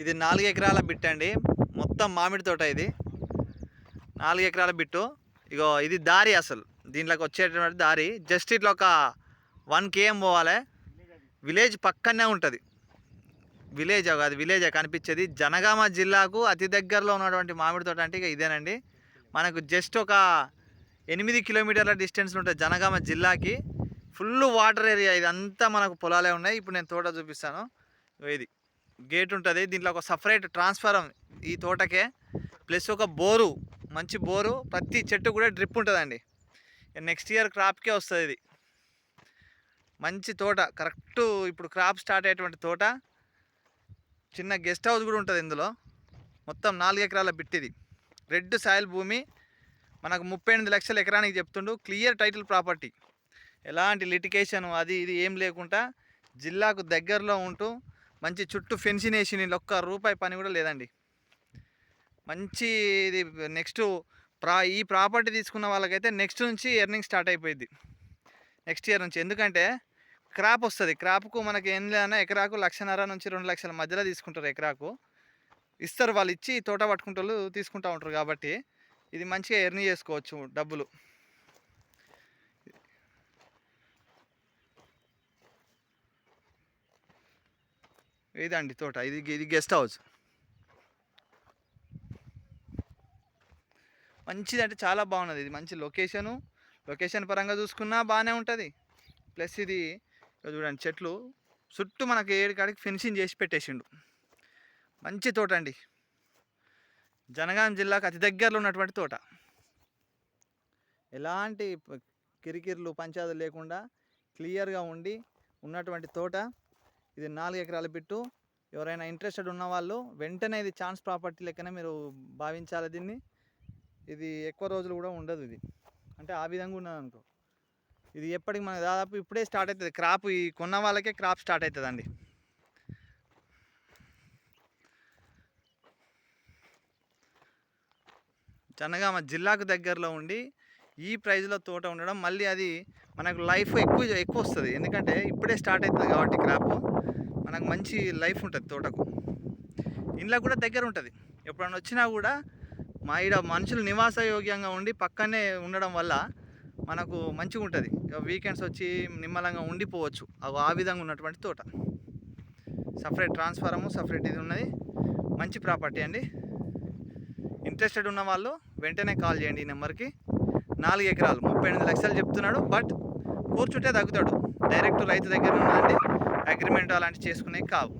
ఇది నాలుగు ఎకరాల బిట్ అండి. మొత్తం మామిడి తోట ఇది. నాలుగు ఎకరాల బిట్టు. ఇగో ఇది దారి అసలు. దీంట్లోకి వచ్చేటటువంటి దారి. జస్ట్ ఇట్లా ఒక వన్ కేఎం పోవాలి. విలేజ్ పక్కనే ఉంటుంది. విలేజ్ అది విలేజ్ కనిపించేది. జనగామ జిల్లాకు అతి దగ్గరలో ఉన్నటువంటి మామిడి తోట అంటే ఇక ఇదేనండి. మనకు జస్ట్ ఒక ఎనిమిది కిలోమీటర్ల డిస్టెన్స్ ఉంటుంది జనగామ జిల్లాకి. ఫుల్ వాటర్ ఏరియా ఇదంతా మనకు పొలాలే ఉన్నాయి. ఇప్పుడు నేను తోట చూపిస్తాను. ఇది. గేట్ ఉంటుంది దీంట్లో ఒక సపరేట్ ట్రాన్స్ఫారం ఈ తోటకే. ప్లస్ ఒక బోరు మంచి బోరు ప్రతి చెట్టు కూడా డ్రిప్ ఉంటుందండి. నెక్స్ట్ ఇయర్ క్రాప్కే వస్తుంది ఇది. మంచి తోట కరెక్ట్ ఇప్పుడు క్రాప్ స్టార్ట్ అయ్యేటువంటి తోట. చిన్న గెస్ట్ హౌస్ కూడా ఉంటుంది ఇందులో. మొత్తం నాలుగు ఎకరాల బిట్టిది రెడ్ సాయిల్ భూమి మనకు ముప్పై ఎనిమిది లక్షల ఎకరానికి చెప్తుండు. Clear title property. ఎలాంటి లిటికేషన్ అది ఇది ఏం లేకుండా జిల్లాకు దగ్గరలో ఉంటూ మంచి చుట్టూ ఫెన్సింగ్ వేసి ఒక్క రూపాయి పని కూడా లేదండి. మంచి ఇది నెక్స్ట్ ప్రా ఈ ప్రాపర్టీ తీసుకున్న వాళ్ళకైతే నెక్స్ట్ నుంచి ఎర్నింగ్ స్టార్ట్ అయిపోయింది నెక్స్ట్ ఇయర్ నుంచి. ఎందుకంటే క్రాప్ వస్తుంది. క్రాప్కు మనకి ఏం లేదన్నా ఎకరాకు లక్షన్నర నుంచి రెండు లక్షల మధ్యలో తీసుకుంటారు ఎకరాకు. ఇస్తారు వాళ్ళు ఇచ్చి తోట పట్టుకుంటారు తీసుకుంటూ ఉంటారు కాబట్టి ఇది మంచిగా ఎర్నింగ్ చేసుకోవచ్చు డబ్బులు. ఇదండి తోట. ఇది ఇది గెస్ట్ హౌస్. మంచిది అంటే చాలా బాగున్నది. ఇది మంచి లొకేషను. లొకేషన్ పరంగా చూసుకున్నా బాగానే ఉంటుంది. ప్లస్ ఇది చూడండి చెట్లు. చుట్టూ మనకి ఏడు కాడికి ఫినిషింగ్ చేసి పెట్టేసిండు. మంచి తోట అండి. జనగాం జిల్లాకు అతి దగ్గరలో ఉన్నటువంటి తోట. ఎలాంటి కిరికిర్లు పంచాదులు లేకుండా క్లియర్గా ఉండి ఉన్నటువంటి తోట. ఇది నాలుగు ఎకరాల బిట్టు. ఎవరైనా ఇంట్రెస్టెడ్ ఉన్నవాళ్ళు వెంటనే ఇది ఛాన్స్ ప్రాపర్టీ లెక్కనే మీరు భావించాలి దీన్ని. ఇది ఎక్కువ రోజులు కూడా ఉండదు ఇది. అంటే ఆ విధంగా ఉన్నది అనుకో. ఇది ఎప్పటికి మనకు దాదాపు ఇప్పుడే స్టార్ట్ అవుతుంది క్రాప్ ఈ కొన్న వాళ్ళకే క్రాప్ స్టార్ట్ అవుతుందండి జనగామ జిల్లాకు దగ్గరలో ఉండి ఈ ప్రైజ్లో తోట ఉండడం మళ్ళీ అది మనకు లైఫ్ ఎక్కువ ఎక్కువ వస్తుంది. ఎందుకంటే ఇప్పుడే స్టార్ట్ అవుతుంది కాబట్టి క్రాప్. మనకు మంచి లైఫ్ ఉంటుంది తోటకు. ఇంట్లో కూడా దగ్గర ఉంటుంది. ఎప్పుడన్నా వచ్చినా కూడా మా ఈడ మనుషులు నివాసయోగ్యంగా ఉండి పక్కనే ఉండడం వల్ల మనకు మంచిగా ఉంటుంది. వీకెండ్స్ వచ్చి నిమ్మలంగా ఉండిపోవచ్చు. అవి ఆ విధంగా ఉన్నటువంటి తోట. సపరేట్ ట్రాన్స్ఫారము సపరేట్ ఇది ఉన్నది. మంచి ప్రాపర్టీ అండి. ఇంట్రెస్టెడ్ ఉన్న వాళ్ళు వెంటనే కాల్ చేయండి ఈ నెంబర్కి. నాలుగు ఎకరాలు ముప్పై ఎనిమిది లక్షలు చెప్తున్నాడు బట్ కూర్చుంటే తగ్గుతాడు. డైరెక్ట్ రైతు దగ్గర నుండి అగ్రిమెంట్ అలాంటివి చేసుకునే కావు.